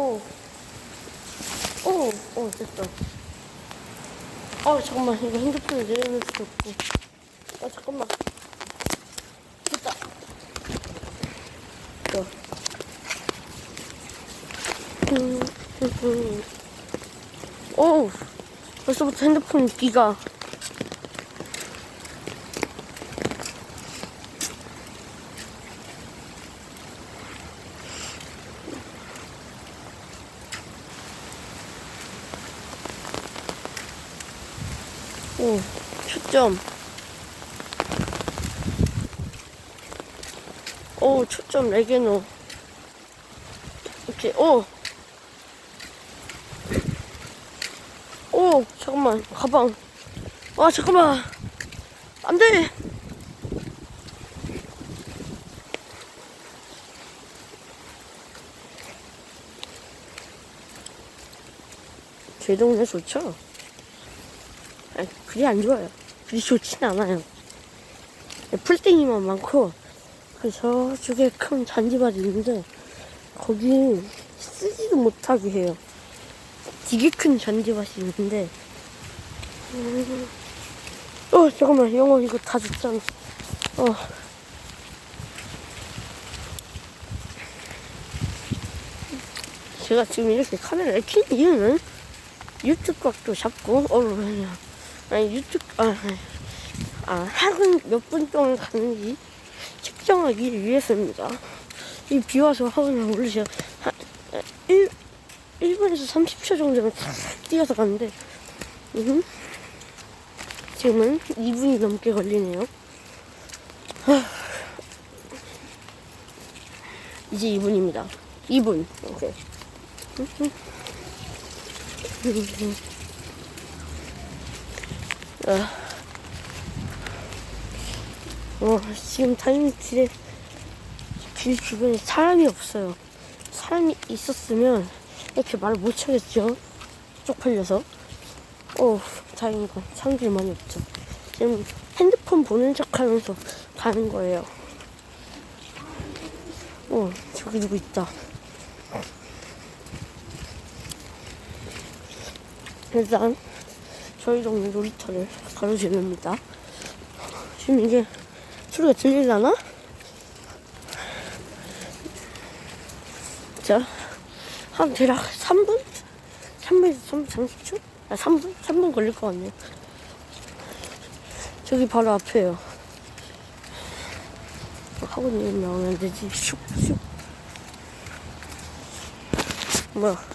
오. 오, 오, 됐다. 아, 잠깐만. 이거 핸드폰을 내려놓을 수도 없고. 아, 잠깐만. 됐다. 음. 오, 벌써부터 핸드폰 비가. 오, 초점. 오, 초점 레게노. 이렇게, 오. 오, 잠깐만, 가방. 아, 잠깐만. 안 돼! 제 동네 좋죠? 아니, 그리 안 좋아요. 그리 좋진 않아요. 풀땡이만 많고, 그 저쪽에 큰 잔디밭이 있는데, 거기 쓰지도 못하게 해요. 되게 큰 잔디밭이 있는데, 음, 어, 잠깐만, 영어 이거 다 줬잖아. 어. 제가 지금 이렇게 카메라를 킨 이유는 유튜브 각도 잡고, 어, 그냥. 아니 유튜브 아. 아 학은 몇 분 동안 가는지 측정하기 위해서입니다. 이 비 와서 학원을 제가 한 1, 1분에서 30초 정도면 뛰어서 가는데 음, 지금은 2분이 넘게 걸리네요. 하, 이제 2분입니다. 2분. 오케이. 아. 어, 지금 타임길에 길 주변에 사람이 없어요. 사람이 있었으면 이렇게 말을 못 하겠죠. 쪽팔려서. 어, 다행이다. 사람들이 많이 없죠. 지금 핸드폰 보는 척 하면서 가는 거예요. 어, 저기 누구 있다. 일단, 저희 동네 놀이터를 가로지릅니다. 지금 이게 소리가 들리려나? 자, 한 대략 3분? 3분에서 3, 30초? 아, 3분? 3분 걸릴 것 같네요. 저기 바로 앞에요. 학원 이름 나오면 되지. 슉, 슉. 뭐야.